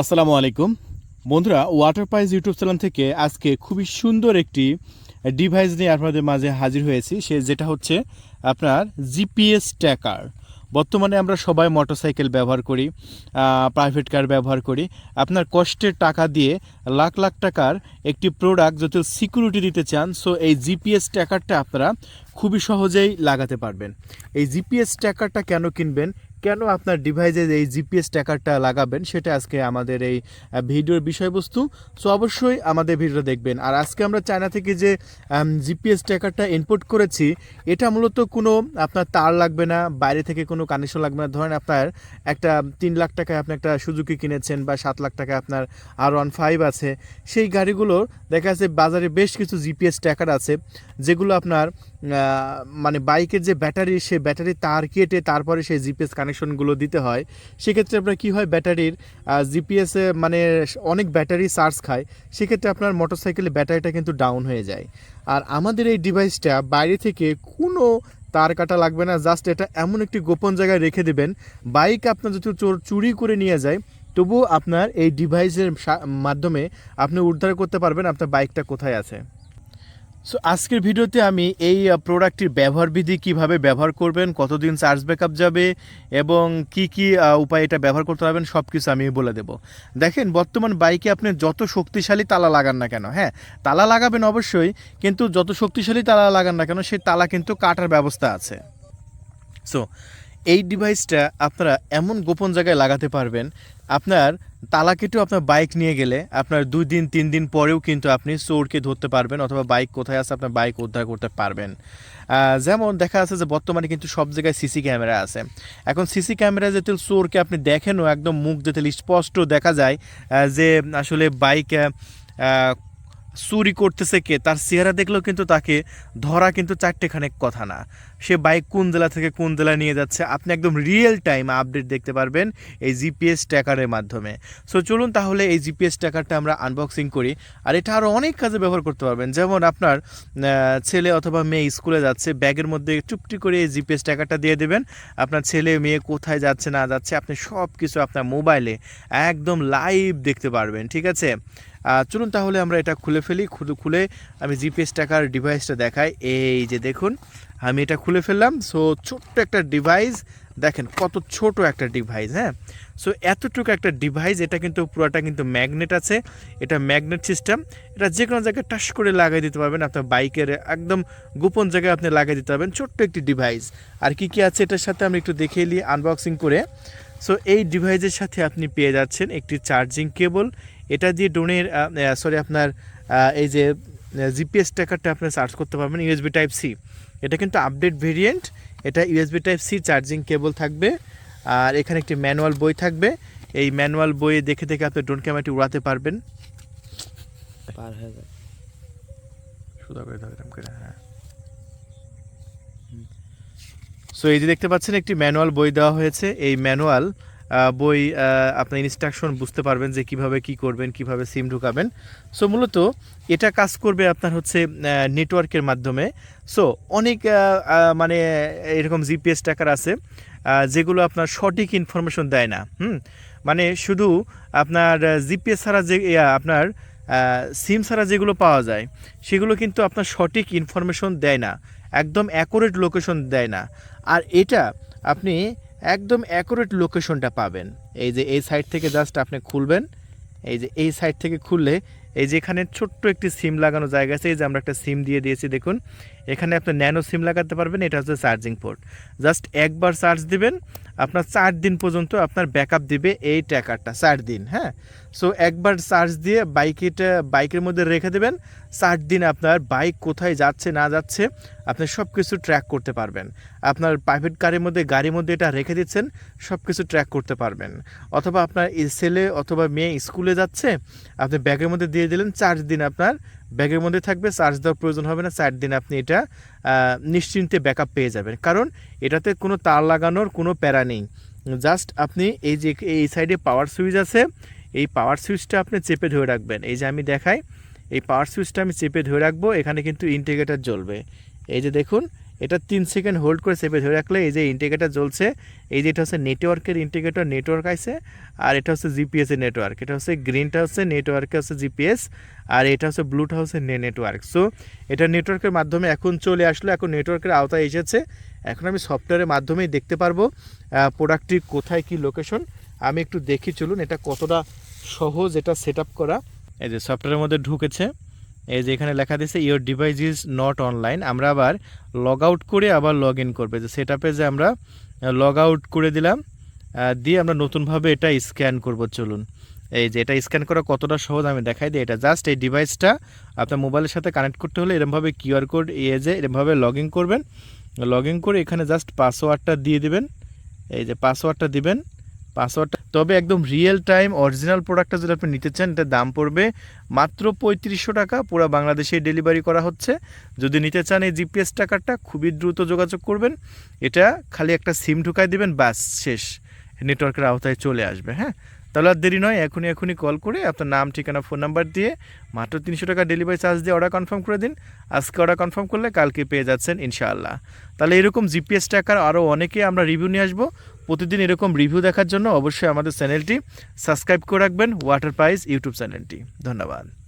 আসসালামু আলাইকুম। বন্ধুরা ওয়াটার পাইজ ইউটিউব চ্যানেল থেকে আজকে খুবই সুন্দর একটি ডিভাইস নিয়ে আপনাদের মাঝে হাজির হয়েছি। সে যেটা হচ্ছে আপনার জিপিএস ট্র্যাকার বর্তমানে আমরা সবাই মোটরসাইকেল ব্যবহার করি প্রাইভেট কার ব্যবহার করি। আপনার কষ্টের টাকা দিয়ে লাখ লাখ টাকার একটি প্রোডাক্ট যদি সিকিউরিটি দিতে চান সো এই জিপিএস ট্র্যাকারটা আপনারা খুবই সহজেই লাগাতে পারবেন। এই জিপিএস ট্র্যাকারটা কেন কিনবেন? কেন আপনার ডিভাইসে এই জিপিএস ট্র্যাকারটা লাগাবেন? সেটা আজকে আমাদের এই ভিডিওর বিষয়বস্তু। সো অবশ্যই আমাদের ভিডিও দেখবেন। আর আজকে আমরা চায়না থেকে যে জিপিএস ট্র্যাকারটা ইনপুট করেছি, এটা মূলত কোনো আপনার তার লাগবে না, বাইরে থেকে কোনো কানেকশন লাগবে না। ধরেন আপনার একটা তিন লাখ টাকায় আপনি একটা সুজুকি কিনেছেন বা সাত লাখ টাকায় আপনার আর ওয়ান ফাইভ আছে। সেই গাড়িগুলোর দেখা যাচ্ছে বাজারে বেশ কিছু জিপিএস ট্র্যাকার আছে, যেগুলো আপনার মানে বাইকের যে ব্যাটারি সে ব্যাটারি তার কেটে তারপরে সেই জিপিএস কানেকশনগুলো দিতে হয়। সেক্ষেত্রে আপনার কী হয়, ব্যাটারির জিপিএসে মানে অনেক ব্যাটারি চার্জ খায়, সেক্ষেত্রে আপনার মোটর মোটরসাইকেলের ব্যাটারিটা কিন্তু ডাউন হয়ে যায়। আর আমাদের এই ডিভাইসটা বাইরে থেকে কোনো তার কাটা লাগবে না, জাস্ট এটা এমন একটি গোপন জায়গায় রেখে দেবেন। বাইক আপনার যদি চোর চুরি করে নিয়ে যায়, তবুও আপনার এই ডিভাইসের মাধ্যমে আপনি উদ্ধার করতে পারবেন আপনার বাইকটা কোথায় আছে। সো আজকের ভিডিওতে আমি এই প্রোডাক্টটির ব্যবহার বিধি কীভাবে ব্যবহার করবেন, কতদিন চার্জ ব্যাকআপ যাবে এবং কি কি উপায় এটা ব্যবহার করতে পারবেন সব কিছু আমি বলে দেব। দেখেন, বর্তমান বাইকে আপনি যত শক্তিশালী তালা লাগান না কেন হ্যাঁ তালা লাগাবেন অবশ্যই, কিন্তু যত শক্তিশালী তালা লাগান না কেন, সেই তালা কিন্তু কাটার ব্যবস্থা আছে। সো এই ডিভাইসটা আপনারা এমন গোপন জায়গায় লাগাতে পারবেন। আপনার তালা কেটেও আপনার বাইক নিয়ে গেলে আপনার দুই দিন, তিন দিন পরেও কিন্তু আপনি চোরকে ধরতে পারবেন অথবা বাইক কোথায় আছে আপনার বাইক উদ্ধার করতে পারবেন। যেমন দেখা যাচ্ছে যে বর্তমানে কিন্তু সব জায়গায় সিসি ক্যামেরা আছে। এখন সিসি ক্যামেরা যেতে চোরকে আপনি দেখেনও, একদম মুখ যেতে স্পষ্ট দেখা যায় যে আসলে বাইক চুরি করতেছে কে? তার চেহারা দেখলেও কিন্তু তাকে ধরা কিন্তু চারটে চারটেখানেক কথা না। সে বাইক কোন জেলা থেকে কোন জেলা নিয়ে যাচ্ছে, আপনি একদম রিয়েল টাইম আপডেট দেখতে পারবেন এই জিপিএস ট্র্যাকারের মাধ্যমে। সো চলুন তাহলে এই জিপিএস ট্র্যাকারটা আমরা আনবক্সিং করি। আর এটা আরও অনেক কাজে ব্যবহার করতে পারবেন। যেমন আপনার ছেলে অথবা মেয়ে স্কুলে যাচ্ছে, ব্যাগের মধ্যে চুপটি করে এই জিপিএস ট্র্যাকারটা দিয়ে দেবেন। আপনার ছেলে, মেয়ে কোথায় যাচ্ছে, না যাচ্ছে, আপনি সব কিছু আপনার মোবাইলে একদম লাইভ দেখতে পারবেন, ঠিক আছে? চলুন তাহলে আমরা এটা খুলে ফেলি। খুলে- খুলে আমি জিপিএস টাকার ডিভাইসটা দেখাই। এই যে দেখুন, আমি এটা খুলে ফেললাম। সো ছোট্ট একটা ডিভাইস দেখেন কত ছোট একটা ডিভাইস হ্যাঁ? সো এতটুকু একটা ডিভাইস এটা কিন্তু পুরোটা কিন্তু ম্যাগনেট আছে। এটা ম্যাগনেট সিস্টেম এটা যে কোনো জায়গায় টাস করে লাগিয়ে দিতে পারবেন। আপনার বাইকের একদম গোপন জায়গায় আপনি লাগিয়ে দিতে পারবেন। ছোট্ট একটি ডিভাইস আর কি কি আছে এটার সাথে আমি একটু দেখিয়ে নিই আনবক্সিং করে। সো এই ডিভাইসের সাথে আপনি পেয়ে যাচ্ছেন একটি চার্জিং কেবল এটা দিয়ে ড্রোনের সরি আপনার এই যে জিপিএস ট্র্যাকারটা আপনি চার্জ করতে পারবেন ইউএসবি টাইপ সি এটা কিন্তু আপডেট ভেরিয়েন্ট এটা USB type C charging cable থাকবে আর এখানে একটি ম্যানুয়াল বই থাকবে। এই ম্যানুয়াল বইয়ে দেখে দেখে আপনি ড্রোন ক্যামেরাটি উড়াতে পারবেন। পার হয়ে যায়। করে করে, হ্যাঁ। সো এই যে দেখতে পাচ্ছেন একটি ম্যানুয়াল বই দেওয়া হয়েছে। এই ম্যানুয়াল বই আপনার ইনস্ট্রাকশন বুঝতে পারবেন যে কীভাবে কি করবেন, কীভাবে সিম ঢুকাবেন। সো মূলত এটা কাজ করবে আপনার হচ্ছে নেটওয়ার্কের মাধ্যমে। সো অনেক মানে এরকম জিপিএস ট্র্যাকার আছে যেগুলো আপনার সঠিক ইনফরমেশন দেয় না। হুম? মানে শুধু আপনার জিপিএস ছাড়া যে আপনার সিম ছাড়া যেগুলো পাওয়া যায়, সেগুলো কিন্তু আপনার সঠিক ইনফরমেশন দেয় না। একদম অ্যাকুরেট লোকেশন দেয় না। আর এটা আপনি একদম অ্যাকুরেট লোকেশনটা পাবেন। এই যে এই সাইড থেকে জাস্ট আপনি খুলবেন, এই যে এই সাইড থেকে খুললে এই যে এখানে ছোট্ট একটি সিম লাগানো জায়গা আছে, এই যে আমরা একটা সিম দিয়ে দিয়েছি, দেখুন। এখানে আপনি ন্যানো সিম লাগাতে পারবেন, এটা হচ্ছে চার্জিং পোর্ট। জাস্ট একবার চার্জ দিবেন, আপনার চার দিন পর্যন্ত আপনার ব্যাকআপ দিবে এই ট্র্যাকারটা, চার দিন হ্যাঁ? সো একবার চার্জ দিয়ে বাইকেটা বাইকের মধ্যে রেখে দেবেন, চার দিন আপনার বাইক কোথায় যাচ্ছে, না যাচ্ছে, আপনি সব কিছু ট্র্যাক করতে পারবেন। আপনার প্রাইভেট গাড়ির মধ্যে গাড়ির মধ্যে এটা রেখে দিচ্ছেন সব কিছু ট্র্যাক করতে পারবেন। অথবা আপনার ছেলে অথবা মেয়ে স্কুলে যাচ্ছে, আপনি ব্যাগের মধ্যে দিয়ে দিলেন, চার দিন আপনার ব্যাগের মধ্যে থাকবে চার্জ দেওয়ার প্রয়োজন হবে না, চার দিন আপনি এটা নিশ্চিন্তে ব্যাকআপ পেয়ে যাবেন। কারণ এটাতে কোনো তার লাগানোর কোনো প্যারা নেই। জাস্ট আপনি এই যে, এই সাইডে পাওয়ার সুইচ আছে, এই পাওয়ার সুইচটা আপনি চেপে ধরে রাখবেন। এই যে আমি দেখাই, এই পাওয়ার সুইচটা আমি চেপে ধরে রাখব, এখানে কিন্তু ইন্টিগ্রেটার জ্বলবে। এই যে দেখুন এটা তিন সেকেন্ড হোল্ড করে চেপে ধরে রাখলে এই যে ইন্ডিকেটার জ্বলছে, এই যে এটা হচ্ছে নেটওয়ার্কের ইন্ডিকেটর নেটওয়ার্ক আছে আর এটা হচ্ছে জিপিএসের নেটওয়ার্ক, এটা হচ্ছে গ্রিনটা হচ্ছে নেটওয়ার্কে হচ্ছে জিপিএস, আর এটা হচ্ছে ব্লুটা হচ্ছে নে নেটওয়ার্ক। সো এটা নেটওয়ার্কের মাধ্যমে এখন চলে আসলো, এখন নেটওয়ার্কের আওতায় এসেছে। এখন আমি সফটওয়্যারের মাধ্যমেই দেখতে পারব প্রোডাক্টটি কোথায়, কি লোকেশন। আমি একটু দেখি, চলুন এটা কতটা সহজ এটা সেট করা। এই যে সফটওয়্যারের মধ্যে ঢুকেছে। এই যে এখানে লেখা দিয়েছে your device is not online আমরা আবার লগ আউট করে আবার লগ ইন করবে। যে সেট যে আমরা লগ আউট করে দিলাম দিয়ে আমরা নতুনভাবে এটা স্ক্যান করব। চলুন, এই যে এটা স্ক্যান করা কতটা সহজ আমি দেখাই দিই। এটা জাস্ট এই ডিভাইসটা আপনার মোবাইলের সাথে কানেক্ট করতে হলে এরমভাবে কিউআর কোড ইয়ে যে এরমভাবে লগ ইন করবেন। লগ ইন করে এখানে জাস্ট পাসওয়ার্ডটা দিয়ে দিবেন। এই যে পাসওয়ার্ডটা দিবেন। পাসওয়ার্ডটা। তবে একদম রিয়েল টাইম অরিজিনাল প্রোডাক্টটা যদি আপনি নিতে চান, এটার দাম পড়বে মাত্র পঁয়ত্রিশশো টাকা। পুরো বাংলাদেশে ডেলিভারি করা হচ্ছে। যদি নিতে চান এই জিপিএস টাকাটা, খুবই দ্রুত যোগাযোগ করবেন। এটা খালি একটা সিম ঢুকাই দিবেন বাস শেষ। নেটওয়ার্কের আওতায় চলে আসবে হ্যাঁ? তাহলে আর দেরি নয়, এখনই এখনই কল করে আপনার নাম, ঠিকানা ফোন নাম্বার দিয়ে মাত্র তিনশো টাকা ডেলিভারি চার্জ দিয়ে অর্ডার কনফার্ম করে দিন। আজকে অর্ডার কনফার্ম করলে কালকে পেয়ে যাচ্ছেন, ইনশাআল্লাহ। তাহলে এরকম জিপিএস টাকার আরও অনেকে আমরা রিভিউ নিয়ে আসব। প্রতিদিন এরকম রিভিউ দেখার জন্য অবশ্যই আমাদের চ্যানেলটি সাবস্ক্রাইব করে রাখবেন ওয়াটার প্রাইস ইউটিউব চ্যানেলটি। ধন্যবাদ।